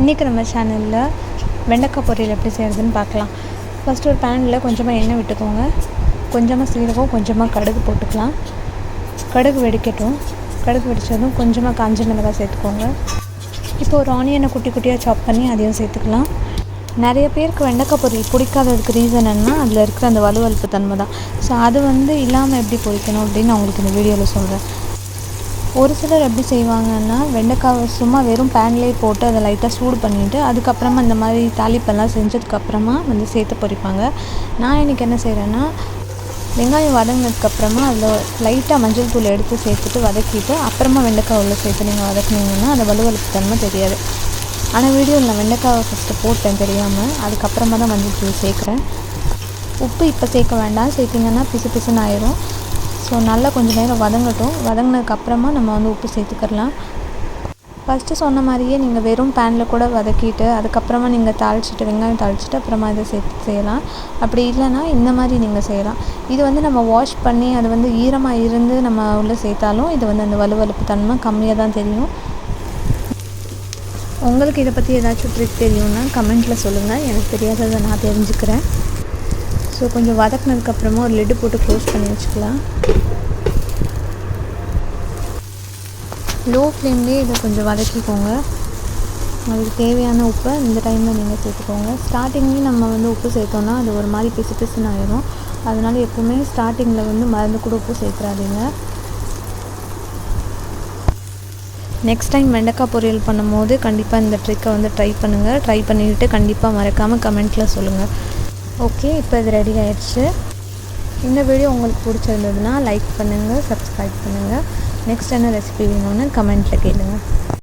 இன்றைக்கி நம்ம சேனலில் வெண்டைக்காய் பொரியல் எப்படி செய்கிறதுன்னு பார்க்கலாம். ஃபஸ்ட்டு ஒரு பேனில் கொஞ்சமாக எண்ணெய் விட்டுக்கோங்க. கொஞ்சமாக சீரகம் கொஞ்சமாக கடுகு போட்டுக்கலாம். கடுகு வெடிக்கட்டும். கடுகு வெடித்ததும் கொஞ்சமாக காஞ்ச மிளகாய் சேர்த்துக்கோங்க. இப்போ ஒரு ஆனியனை குட்டி குட்டியாக சாப் பண்ணி அதையும் சேர்த்துக்கலாம். நிறைய பேருக்கு வெண்டைக்காய் பொரியல் பிடிக்காததுக்கு ரீசன் என்ன அதில் இருக்கிற அந்த வலுவலுப்பு தன்மை தான் ஸோ அது வந்து இல்லாமல் எப்படி பொரிக்கணும் அப்படின்னு நான் உங்களுக்கு இந்த வீடியோவில் சொல்கிறேன் ஒரு சிலர் எப்படி செய்வாங்கன்னா வெண்டைக்காவை சும்மா வெறும் பேன்லேயே போட்டு அதை லைட்டாக சூடு பண்ணிவிட்டு அதுக்கப்புறமா இந்த மாதிரி தாளிப்பெல்லாம் செஞ்சதுக்கப்புறமா வந்து சேர்த்து பொரிப்பாங்க. நான் இன்றைக்கி என்ன செய்கிறேன்னா வெங்காயம் வதங்கினதுக்கப்புறமா அதில் லைட்டாக மஞ்சள் தூள் எடுத்து சேர்த்துட்டு வதக்கிட்டு அப்புறமா வெண்டைக்காய் உள்ள சேர்த்து நீங்கள் வதக்குனீங்கன்னா அந்த வலுவலுப்பு தன்மை தெரியாது. ஆனால் வீடியோவில் வெண்டைக்காவை ஃபஸ்ட்டு போட்டேன் தெரியாமல் அதுக்கப்புறமா தான் மஞ்சள் தூள் சேர்க்குறேன். உப்பு இப்போ சேர்க்க வேண்டாம். சேர்த்திங்கன்னா பிசு பிசுன்னு ஆயிரும். ஸோ நல்லா கொஞ்சம் நேரம் வதங்கட்டும். வதங்கினதுக்கப்புறமா நம்ம வந்து உப்பு சேர்த்துக்கலாம் ஃபஸ்ட்டு சொன்ன மாதிரியே நீங்கள் வெறும் பேனில் கூட வதக்கிட்டு அதுக்கப்புறமா நீங்கள் தாளிச்சிட்டு வெங்காயம் தாளிச்சிட்டு அப்புறமா இதை சேர்த்து செய்யலாம். அப்படி இல்லைன்னா இந்த மாதிரி நீங்கள் செய்யலாம். இது வந்து நம்ம வாஷ் பண்ணி அது வந்து ஈரமாக இருந்து நம்ம உள்ளே சேர்த்தாலும் இது வந்து அந்த வலுவலுப்பு தன்மை கம்மியாக தான் தெரியும். உங்களுக்கு இதை பற்றி ஏதாச்சும் ட்ரிக் தெரியும்னா கமெண்ட்டில் சொல்லுங்கள் எனக்கு தெரியாததை நான் தெரிஞ்சுக்கிறேன். ஸோ கொஞ்சம் வதக்குனதுக்கப்புறமா ஒரு லிட்டு போட்டு க்ளோஸ் பண்ணி வச்சுக்கலாம். லோ ஃப்ளேம்லேயே இதை கொஞ்சம் வதக்கிக்கோங்க. அதுக்கு தேவையான உப்பை இந்த டைமில் நீங்கள் சேர்த்துக்கோங்க. ஸ்டார்டிங்லேயும் நம்ம வந்து உப்பு சேர்த்தோன்னா அது ஒரு மாதிரி பிசு பிசுன்னு ஆயிரும். அதனால் எப்போவுமே ஸ்டார்டிங்கில் வந்து மருந்து கூட உப்பு சேர்த்துறாதீங்க நெக்ஸ்ட் டைம் வெண்டைக்காய் பொரியல் பண்ணும்போது கண்டிப்பாக இந்த ட்ரிக்கை வந்து ட்ரை பண்ணுங்கள் ட்ரை பண்ணிவிட்டு கண்டிப்பாக மறக்காமல் கமெண்ட்டில் சொல்லுங்கள் ஓகே இப்போ இது ரெடி ஆயிடுச்சு. இந்த வீடியோ உங்களுக்கு பிடிச்சிருந்ததுன்னா லைக் பண்ணுங்கள் சப்ஸ்கிரைப் பண்ணுங்கள் நெக்ஸ்ட் என்ன ரெசிபி வேணும்னு கமெண்ட்டில் கேளுங்கள்